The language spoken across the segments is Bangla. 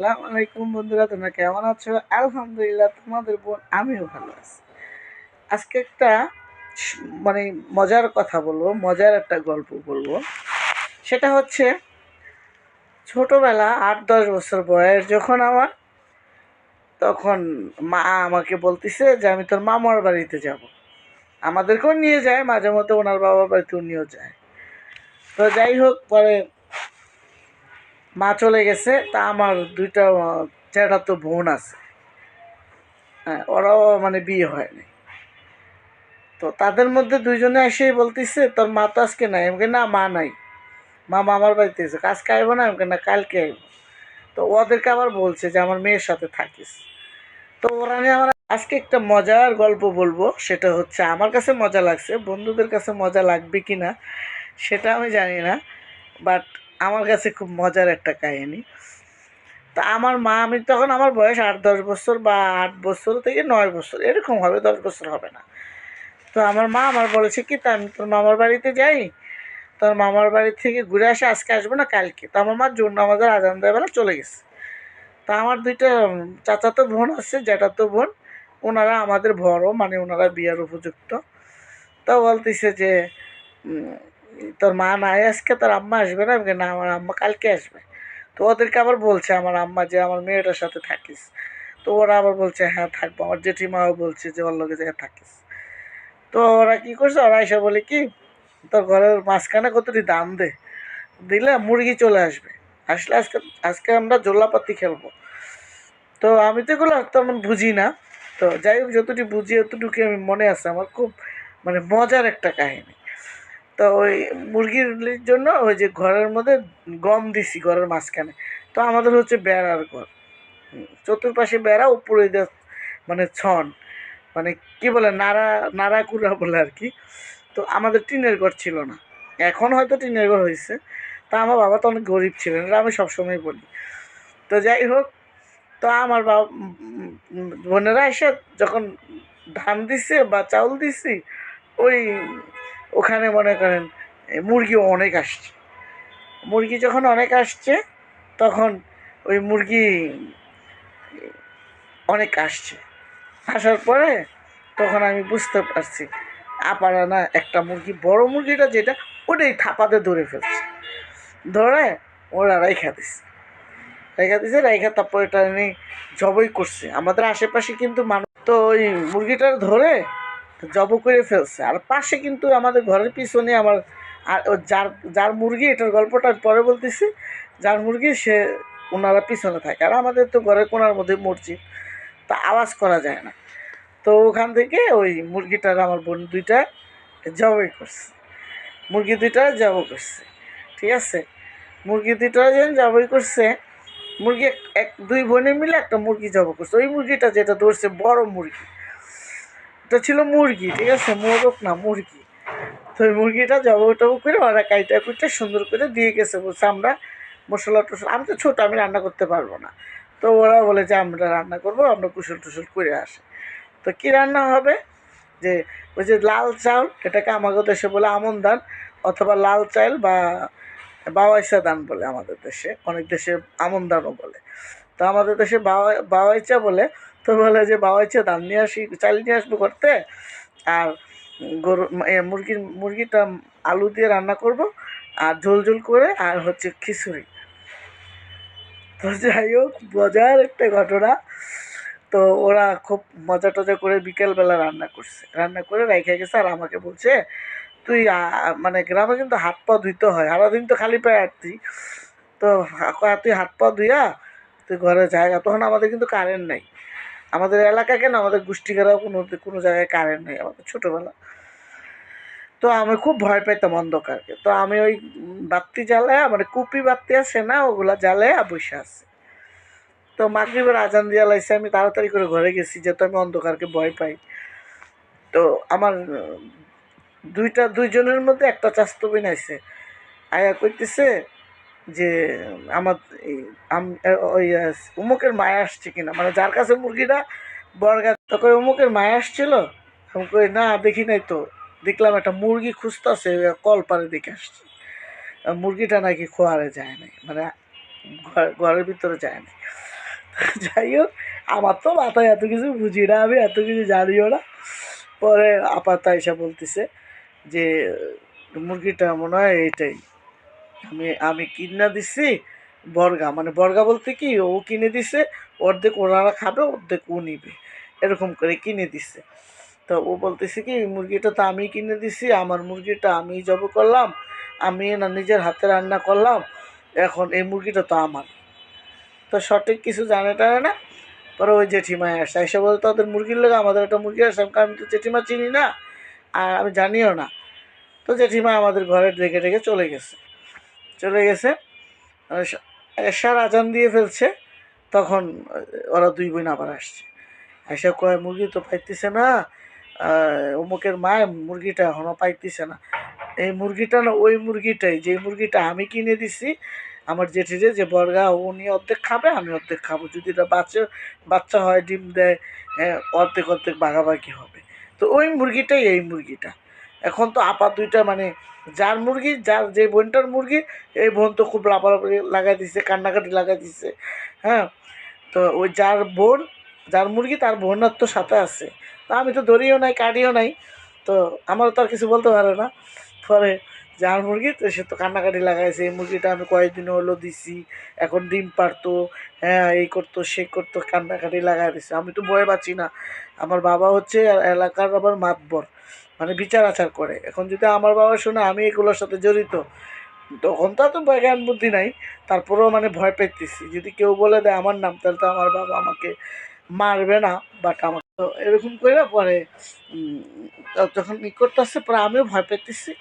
আসসালামু আলাইকুম বন্ধুরা, তোমরা কেমন আছো? আলহামদুলিল্লাহ, তোমাদের বোন, আমিও ভালো আছি। আজকে একটা মানে মজার কথা বলব, মজার একটা গল্প বলব। সেটা হচ্ছে, ছোটবেলা আট দশ বছর বয়স যখন আমার, তখন মা আমাকে বলতেছে যে, আমি তোর মামার বাড়িতে যাব। আমাদেরকেও নিয়ে যায় মাঝে মধ্যে ওনার বাবার বাড়িতেও নিয়েও যায়। তো যাই হোক, পরে মা চলে গেছে, তা আমার দুইটা চেহারা তো বোন আছে। হ্যাঁ ওরাও মানে বিয়ে হয়নি তো তাদের মধ্যে দুইজনে এসেই বলতেছে, তোর মা তো আজকে নাই। আমাকে না, মা নাই। মা মামার বাড়িতে এসে আজকে আইব না? আমাকে না, কালকে আইব। তো ওদেরকে আবার বলছে যে, আমার মেয়ের সাথে থাকিস। তো ওরা নিয়ে আমার আজকে একটা মজার গল্প বলব। সেটা হচ্ছে, আমার কাছে মজা লাগছে, বন্ধুদের কাছে মজা লাগবে কি না সেটা আমি জানি না। বাট আমার কাছে খুব মজার একটা কাহিনী। তা আমার মা, আমি তখন আমার বয়স আট, দশ বছর বা আট বছর থেকে নয় বছর, এরকম হবে, দশ বছর হবে না। তো আমার মা আমার বলেছে কি, তা আমি তোর মামার বাড়িতে যাই, তোর মামার বাড়ি থেকে ঘুরে আসে, আজকে আসব না, কালকে। তো আমার মা জন্য আমাদের আজান দেবেলা চলে গেছে। তা আমার দুইটা চাচাতো বোন আছে, জ্যাঠাতো বোন, ওনারা আমাদের বড় মানে ওনারা বিয়ার উপযুক্ত। তা বলতেছে যে তোর মা নাই আজকে তোর আম্মা আসবে না? আমি না, আমার আম্মা কালকে আসবে। তো ওদেরকে আবার বলছে আমার আম্মা যে আমার মেয়েটার সাথে থাকিস। তো ওরা আবার বলছে হ্যাঁ থাকব। আমার জেঠিমাও বলছে যে, ওর লগে জায়গায় থাকিস। তো ওরা কী করছে? ওরা এসে বলে কি, তোর ঘরের মাঝখানে কতটি দাম দে। দিলে মুরগি চলে আসবে। আসলে আজকে আজকে আমরা জোল্লাপাতি খেলব। তো আমি তো এগুলো তেমন বুঝি না। তো যাই হোক, যতটুকু বুঝি অতটুকু আমি মনে আছে। আমার খুব মানে মজার একটা কাহিনী। তো ওই মুরগির জন্য ওই যে ঘরের মধ্যে গম দিছি ঘরের মাঝখানে। তো আমাদের হচ্ছে বেড়ার ঘর। চতুর্পাশে বেড়া, উপরে মানে ছন। মানে কি বলে, নাড়া, নাড়াকুড়া বলে আর কি। তো আমাদের টিনের ঘর ছিল না। এখন হয়তো টিনের ঘর হয়েছে। তা আমার বাবা তো অনেক গরিব ছিলেন, এটা আমি সবসময় বলি। তো যাই হোক, তো আমার বাবা বোনেরা এসে যখন ধান দিছে বা চাউল দিছি, ওই ওখানে মনে করেন মুরগিও অনেক আসছে। মুরগি যখন অনেক আসছে, তখন ওই মুরগি অনেক আসছে। আসার পরে তখন আমি বুঝতে পারছি, আপারা না একটা মুরগি, বড় মুরগিটা যেটা, ওটাই থাপাতে ধরে ফেলছে। ধরে ওরা রাইখা দিছে। রেখা দিছে, রেখা তারপর এটা নিয়ে জবই করছে। আমাদের আশেপাশে কিন্তু মানুষ তো ওই মুরগিটা ধরে জব করে ফেলছে। আর পাশে কিন্তু আমাদের ঘরের পিছনে আমার, আর যার যার মুরগি, এটার গল্পটা আমি পরে বলতেছি, যার মুরগি সে ওনারা পিছনে থাকে। আর আমাদের তো ঘরের কোনার মধ্যে মসজিদ, তা আওয়াজ করা যায় না। তো ওখান থেকে ওই মুরগিটার আমার বোন দুইটা জবাই করছে। মুরগি দুইটা জব করছে, ঠিক আছে? মুরগি দুইটা যেন জবাই করছে, মুরগি এক এক, দুই বোনে মিলে একটা মুরগি জব করছে। ওই মুরগিটা যেটা ধরছে বড় মুরগি। এটা ছিল মুরগি, ঠিক আছে? মোরগ না, মুরগি। তো ওই মুরগিটা জব টব করে ওরা কাইটা কুইটা সুন্দর করে দিয়ে গেছে। বলছে, আমরা মশলা টসলা আমি তো ছোটো, আমি রান্না করতে পারব না। তো ওরা বলে যে, আমরা রান্না করব, আমরা কুশল টুসল করে আসি। তো কী রান্না হবে? যে, ওই যে লাল চাউল এটাকে আমাদের দেশে বলে আমন ধান, অথবা লাল চাল বা বাওয়াইচা দান বলে আমাদের দেশে। অনেক দেশে আমন ধানও বলে। তো আমাদের দেশে বাওয়া বাওয়াইচা বলে তো বলে যে বাওয়াইচা ধান নিয়ে আসি, চাল নিয়ে আসব করতে আর গরু মুরগির, মুরগিটা আলু দিয়ে রান্না করব, আর ঝোল ঝোল করে, আর হচ্ছে খিচুড়ি। তো যাই হোক, মজার একটা ঘটনা। তো ওরা খুব মজা টজা করে বিকেলবেলা রান্না করছে। রান্না করে রেখে গেছে, আর আমাকে বলছে, তুই মানে গ্রামে কিন্তু হাত পা ধুইতে হয়, সারাদিন তো খালি পায়ে হাঁটতি। তো তুই হাত পা ধুইয়া, তুই ঘরে জায়গা তখন আমাদের কিন্তু কারেন্ট নেই। আমাদের এলাকা কেন? আমাদের গোষ্ঠীকারাও কোনো কোনো জায়গায় কারেন্ট নেই আমাদের ছোটোবেলা। তো আমি খুব ভয় পাইতাম অন্ধকারকে। তো আমি ওই বাতি জ্বালায় মানে কুপি বাতি আছে না, ওগুলা জ্বালায় বসে আছে। তো মাগরিবের আজান দিয়া লাইছে, আমি তাড়াতাড়ি করে ঘরে গেছি, যেহেতু আমি অন্ধকারকে ভয় পাই। তো আমার, দুইটা, দুইজনের মধ্যে একটা চাস্তবিন আছে আয়া কইতেছে যে, আমার ওই উমুকের মায়া আসছে কিনা? মানে যার কাছে মুরগিটা বর্গা তো কই, উমুকের মায়া আসছিল? আমি কই, না, দেখি নাই তো। দেখলাম একটা মুরগি খুঁজতেছে কল পারে দেখে আসছে। মুরগিটা নাকি খোয়ারে যায় নাই মানে ঘর- ঘরের ভিতরে যায় না যাই হোক, আমার তো মাথায় এত কিছু বুঝি না, আমি এত কিছু জানিও না। পরে আপাত এসে বলতেছে যে, মুরগিটা মনে হয় এইটাই আমি আমি কিনা দিছি বর্গা। মানে বর্গা বলতে কি, ও কিনে দিছে, অর্ধেক ওনারা খাবে, অর্ধেক ও নিবে। এরকম করে কিনে দিছে। তো ও বলতেছে কি মুরগিটা তো আমি কিনে দিছি, আমার মুরগিটা আমি জব করলাম, আমি না নিজের হাতে রান্না করলাম, এখন এই মুরগিটা তো আমার। তো সঠিক কিছু জানে টানে না। পরে ওই জেঠিমায় আসছে এসে বলতে ওদের মুরগির লোক আমাদের একটা মুরগি আসছে আমি তো জেঠিমা চিনি না, আর আমি জানিও না। তো জেঠিমা আমাদের ঘরে ডেকে ডেকে চলে গেছে। চলে গেছে। আর স- এশার আজান দিয়ে ফেলছে, তখন ওরা দুই বোন আবার আসছে। এসে কয়, মুরগি তো পাইতেছে না। অমুকের মায় মুরগিটা এখনও পাইতেছে না। এই মুরগিটা না, ওই মুরগিটাই, যে মুরগিটা আমি কিনে দিছি, আমার জেঠিরে, যে, বর্গা, উনি অর্ধেক খাবে, আমি অর্ধেক খাব। যদি এটা বাচ্চা বাচ্চা হয়, ডিম দেয় হ্যাঁ অর্ধেক অর্ধেক ভাগাভাগি হবে। তো ওই মুরগিটাই এই মুরগিটা। এখন তো আপা দুইটা মানে যার মুরগি, যার যে বোনটার মুরগি, এই বোন তো খুব লাফালাফি লাগাই দিছে, কান্নাকাটি লাগাই দিছে হ্যাঁ? তো ওই যার বোন, যার মুরগি, তার বোনার তো সাথে আছে। তা আমি তো ধরিও নাই কাটিও নাই। তো আমারও তো আর কিছু বলতে পারে না। পরে যার মুরগি, তো সে তো কান্নাকাটি লাগাইছে, এই মুরগিটা আমি কয়েকদিন হলো দিছি, এখন ডিম পারতো হ্যাঁ এই করতো, সে করতো, কান্নাকাটি লাগাই দিছে। আমি তো ভয় পাচ্ছি না। আমার বাবা হচ্ছে এলাকার আবার মাতবর। মানে বিচার আচার করে। এখন যদি আমার বাবা শুনে, আমি এগুলোর সাথে জড়িত, তখন তো তো জ্ঞান বুদ্ধি নাই। তারপরেও মানে ভয় পেতেছি যদি কেউ বলে দেয় আমার নাম, তাহলে তো আমার বাবা আমাকে মারবে না বাট আমার তো এরকম করে পরে যখন ই করতেছে, পরে আমিও ভয় পেতেছি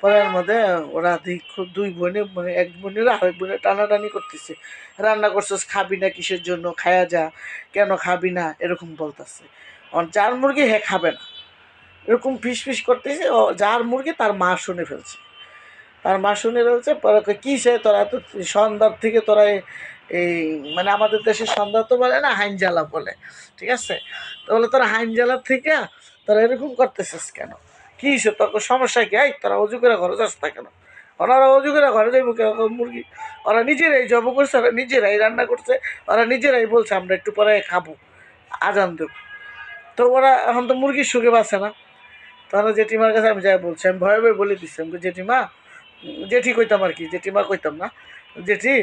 পরে এর মধ্যে ওরা দুই- দুই বোনে মানে এক বোনের আরেক বোনে টানাটানি করতেছে। রান্না করছিস, খাবি না কিসের জন্য? খায়া যা। কেন খাবি না? এরকম বলতেছে। যার মুরগি হ্যাঁ খাবে না। এরকম ফিস ফিস করতেছে যার মুরগি তার মা শুনে ফেলছে। তার মা শুনে ফেলছে কী সে তোরা এত সন্ধ্যার থেকে তোরা এই- মানে আমাদের দেশে সন্ধ্যা তো বলে না, হাইনজালা বলে, ঠিক আছে? তো বলে তোরা হাইনজালার থেকে তোরা এরকম করতেছিস কেন? কী সে তোর সমস্যা কি? এই, তোরা অজু করে ঘরে যাস না কেন? ওনারা অজু করে ঘরে যাইব কেন? মুরগি, ওরা নিজেরাই জব করছে, ওরা নিজেরাই রান্না করছে, ওরা নিজেরাই বলছে, আমরা একটু পরে খাব, আজান দেব। তো ওরা এখন তো মুরগির সুখে বাঁচে না। তাহলে জেঠিমার কাছে আমি যাই বলছি আমি ভয়ে ভয়ে বলে দিচ্ছি আমি জেঠিমা জেঠি কইতাম আর কি জেঠিমা কইতাম না। জেঠি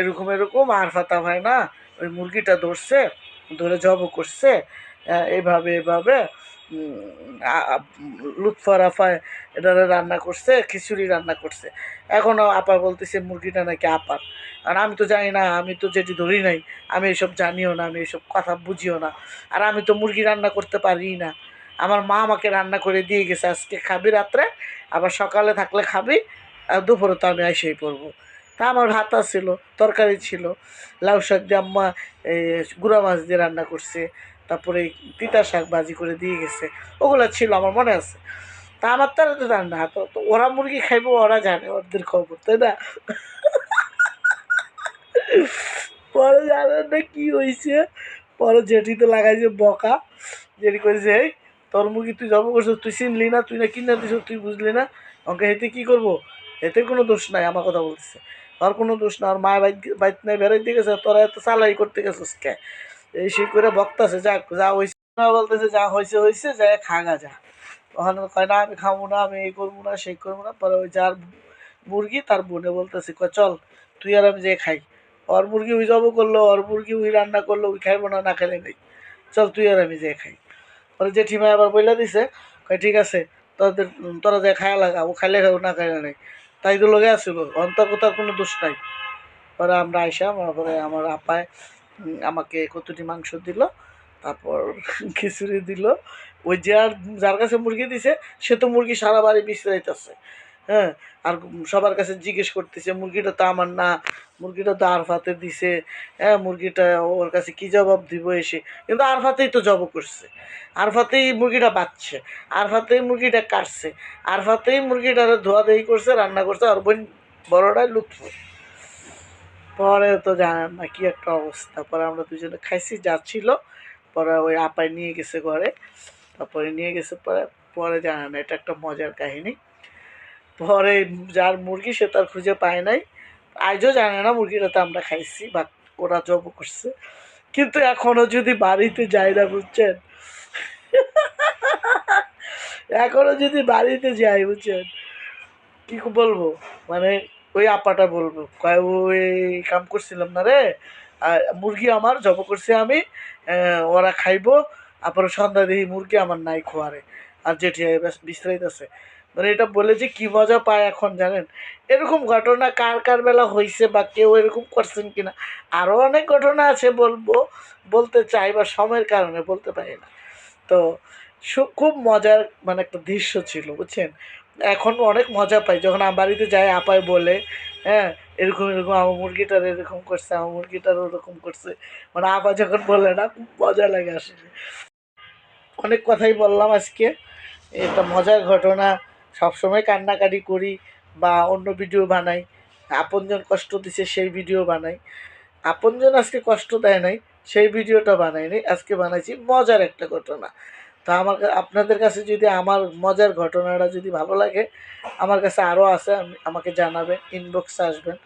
এরকম এরকম আর ফাতা হয় না ওই মুরগিটা ধরছে ধরে জব করছে আহ, এইভাবে এভাবে লুৎফর আফায় এটা রান্না করছে খিচুড়ি রান্না করছে। এখনও আপা বলতেছে মুরগিটা নাকি আপার। আর আমি তো জানি না আমি তো যেটি ধরি নাই আমি এসব জানিও না আমি এসব কথা বুঝিও না। আর আমি তো মুরগি রান্না করতে পারি না। আমার মা আমাকে রান্না করে দিয়ে গেছে আজকে। খাবি রাত্রে? আবার সকালে থাকলে খাবি, আর দুপুরে তো আমি এসেই পড়ব। তা আমার ভাতা ছিল তরকারি ছিল, লাউ শাক দিয়ে আম্মা গুঁড়া মাছ দিয়ে রান্না করছে, তারপরে তিতা শাক ভাজি করে দিয়ে গেছে। ওগুলো ছিল, আমার মনে আছে। তা আমার তো আর জানে না, তো তো ওরা মুরগি খাইবো, ওরা জানে, ওদের খবর, তাই না? পরে জানেন না কী হয়েছে পরে জেঠি তো লাগাইছে বকা, জেঠি করেছে এই তোর মুরগি তুই জব করছিস, তুই চিনলি না, তুই না কিনে দিস তুই বুঝলি না? আমাকে হেতে কী করব? এতে কোনো দোষ নাই, আমার কথা বলতেছে। আর কোনো দোষ না, আর মায়ের বাইক নাই বেরোইতে গেছে তোরা এত চালাই করতে গেছিস কে? এই সেই করে বক্তাছে, যা যা হয়েছে না বলতেছে, যা হয়েছে হয়েছে যা, খাগা, যা। ওখানে কয়, না, আমি খাব না, আমি এই করব না, সেই করব না। পরে ওই যার মুরগি, তার বোনে বলতেছে, কয়, চল, তুই আর আমি যে খাই। ওর মুরগি ওই জব করল, ওর মুরগি ওই রান্না করল, ওই খাইবো না না খেলে নেই। চল, তুই আর আমি যে খাই। পরে জেঠিমা আবার বইলা দিছে, কয়, ঠিক আছে, তোদের, তোরা যে খায়া লাগা, ও খাইলে খাও না খাইলে নাই। তাই তো লগে আসছিল অন্তর্কতার কোনো দোষ নাই। পরে আমরা আইসাম পরে আমার আপায় আমাকে কতটি মাংস দিল, তারপর খিচুড়ি দিল। ওই যে আর যার কাছে মুরগি দিছে, সে তো মুরগি সারা বাড়ি বিছড়াইতেছে হ্যাঁ? আর সবার কাছে জিজ্ঞেস করতেছে, মুরগিটা তো আমার না, মুরগিটা তো আরফাতে দিছে। হ্যাঁ মুরগিটা ওর কাছে কি জবাব দিব এসে? কিন্তু আরফাতেই তো জব করছে। আরফাতেই মুরগিটা বাচ্ছে। আরফাতেই মুরগিটা কাটছে। আরফাতেই মুরগিটা ধোয়া দেহি করছে, রান্না করছে, আর বোন বড়টাই লুৎফ পরে তো জানেন না কি একটা অবস্থা। পরে আমরা দুজনে খাইছি যাচ্ছিল পরে ওই আপায় নিয়ে গেছে ঘরে। তারপরে নিয়ে গেছে, পরে পরে জানেন এটা একটা মজার কাহিনী। পরে যার মুরগি সে তার খুঁজে পায় নাই। আজও জানে না মুরগিটাতে আমরা খাইছি বা ওরা জব করছে। কিন্তু এখনও যদি বাড়িতে যাই না বুঝছেন? এখনও যদি বাড়িতে যাই বুঝছেন? কি বলব? মানে ওই আপাটা বলব। কয় ওই কাম করছিলাম না রে। মুরগি আমার, জব করছি আমি। ওরা খাইবো। তারপরে সন্ধ্যা দেখি মুরগি আমার নাই খোয়ারে। আর জেঠি বিস্তারিত আছে মানে এটা বলে যে কি মজা পায় এখন জানেন? এরকম ঘটনা কার কার বেলা হয়েছে বা কেউ এরকম করছেন কিনা? আরও অনেক ঘটনা আছে বলব, বলতে চাই বা সময়ের কারণে বলতে পারি না। তো খুব মজার মানে একটা দৃশ্য ছিল, বুঝছেন? এখন অনেক মজা পাই, যখন আমার বাড়িতে যাই আপায় বলে হ্যাঁ এরকম এরকম, আমার মুরগিটার এরকম করছে, আমার মুরগিটার ওরকম করছে। মানে আপা যখন বলে না, খুব মজা লাগে আসলে। অনেক কথাই বললাম আজকে, এটা মজার ঘটনা। সবসময় কান্নাকাটি করি বা অন্য ভিডিও বানাই। আপনজন কষ্ট দিছে, সেই ভিডিও বানাই। আপনজন আজকে কষ্ট দেয় নাই, সেই ভিডিওটা বানাইনি আজকে বানাইছি, মজার একটা ঘটনা। তা আমার আপনাদের কাছে যদি আমার মজার ঘটনাটা যদি ভালো লাগে, আমার কাছে আরও আছে, আমি, আমাকে জানাবেন ইনবক্সে আসবেন।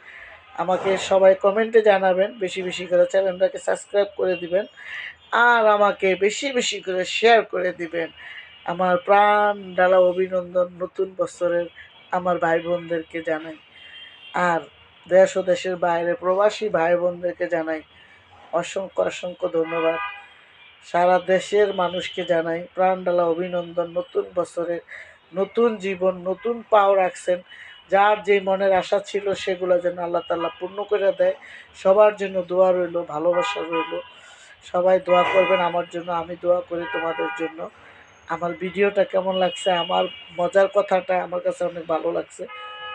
আমাকে সবাই কমেন্টে জানাবেন, বেশি বেশি করে চ্যানেলটাকে সাবস্ক্রাইব করে দিবেন। আর আমাকে বেশি বেশি করে শেয়ার করে দিবেন। আমার প্রাণ ডালা অভিনন্দন নতুন বছরের আমার ভাই বোনদেরকে জানাই। আর দেশ ও দেশের বাইরে প্রবাসী ভাই বোনদেরকে জানাই অসংখ্য অসংখ্য ধন্যবাদ। সারা দেশের মানুষকে জানাই প্রাণ ডালা অভিনন্দন, নতুন বছরে নতুন জীবন, নতুন পাও রাখছেন। যার যে মনের আশা ছিল সেগুলো যেন আল্লাহ তাল্লাহ পূর্ণ করে দেয়। সবার জন্য দোয়া রইল, ভালোবাসা রইল। সবাই দোয়া করবেন আমার জন্য, আমি দোয়া করি তোমাদের জন্য। আমার ভিডিওটা কেমন লাগছে, আমার মজার কথাটা আমার কাছে অনেক ভালো লাগছে।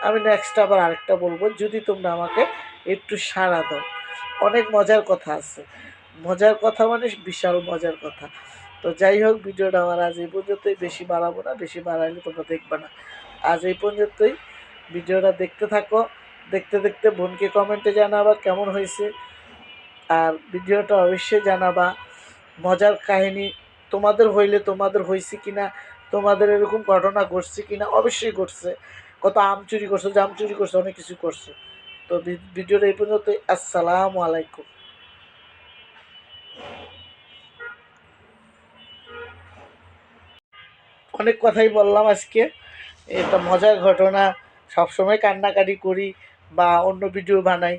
আমি নেক্সট আবার আরেকটা বলব, যদি তোমরা আমাকে একটু সাড়া দাও। অনেক মজার কথা আছে। মজার কথা মানে বিশাল মজার কথা। তো যাই হোক, ভিডিওটা আমার আজ এই পর্যন্তই। বেশি বাড়াবো না, বেশি বাড়াইলে তোমরা দেখবে না। আজ এই পর্যন্তই। ভিডিওটা দেখতে থাকো। দেখতে দেখতে বোনকে কমেন্টে জানাবা কেমন হয়েছে। আর ভিডিওটা অবশ্যই জানাবা। মজার কাহিনী তোমাদের হইলে তোমাদের হয়েছে কিনা, তোমাদের এরকম ঘটনা ঘটছে কিনা, অবশ্যই ঘটছে। কত আম চুরি করছ, জাম চুরি করছ, অনেক কিছু করছ। তো ভিডিওটা এই পর্যন্ত, আসসালামু আলাইকুম। অনেক কথাই বললাম আজকে। এটা মজার ঘটনা, সবসময় কান্নাকাটি করি বা অন্য ভিডিও বানাই।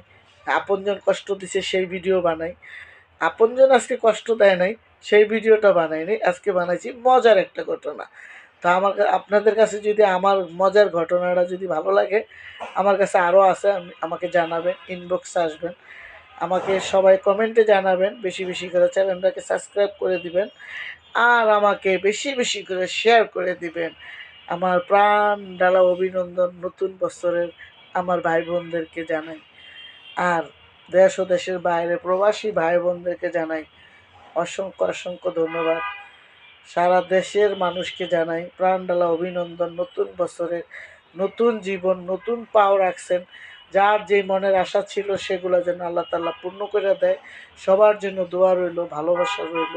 আপনজন কষ্ট দিছে, সেই ভিডিও বানাই। আপনজন আজকে কষ্ট দেয় নাই। সেই ভিডিওটা বানাইনি, আজকে বানাইছি, মজার একটা ঘটনা। তা আমার আপনাদের কাছে যদি আমার মজার ঘটনাটা যদি ভালো লাগে, আমার কাছে আরও আছে, আমি আমাকে জানাবেন ইনবক্সে আসবেন। আমাকে সবাই কমেন্টে জানাবেন, বেশি বেশি করে চ্যানেলটাকে সাবস্ক্রাইব করে দিবেন, আর আমাকে বেশি বেশি করে শেয়ার করে দিবেন। আমার প্রাণ ডালা অভিনন্দন নতুন বছরের আমার ভাই বোনদেরকে জানাই, আর দেশ ও দেশের বাইরে প্রবাসী ভাই বোনদেরকে জানাই অসংখ্য অসংখ্য ধন্যবাদ। সারা দেশের মানুষকে জানাই প্রাণ ডালা অভিনন্দন। নতুন বছরের নতুন জীবন, নতুন পাও রাখছেন। যার যে মনের আশা ছিল সেগুলো যেন আল্লাহ তাল্লাহ পূর্ণ করে দেয়। সবার জন্য দোয়া রইল, ভালোবাসা রইল।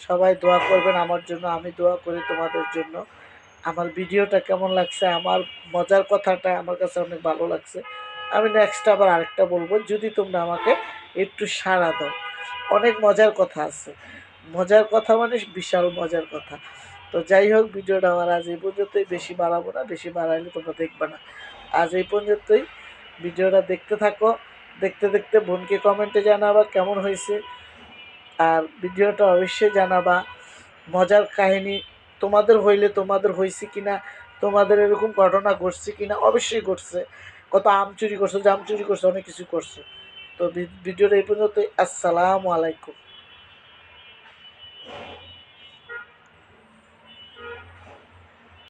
সবাই দোয়া করবেন আমার জন্য, আমি দোয়া করি তোমাদের জন্য। আমার ভিডিওটা কেমন লাগছে, আমার মজার কথাটা আমার কাছে অনেক ভালো লাগছে। আমি নেক্সট আবার আরেকটা বলব, যদি তোমরা আমাকে একটু সাড়া দাও। অনেক মজার কথা আছে। মজার কথা মানে বিশাল মজার কথা। তো যাই হোক, ভিডিওটা আমার আজ এই পর্যন্তই। বেশি বাড়াবো না, বেশি বাড়াইলে তোমরা দেখবে না। আজ এই পর্যন্তই। ভিডিওটা দেখতে থাকো। দেখতে দেখতে বোনকে কমেন্টে জানাবা কেমন হয়েছে। আর ভিডিওটা অবশ্যই জানাবা। মজার কাহিনী তোমাদের হইলে তোমাদের হয়েছে কিনা, তোমাদের এরকম ঘটনা ঘটছে কিনা অবশ্যই ঘটছে। কত আম চুরি করছ, জাম চুরি করছ, অনেক কিছু করছ। তো ভিডিওটা এই পর্যন্ত আসসালামু আলাইকুম।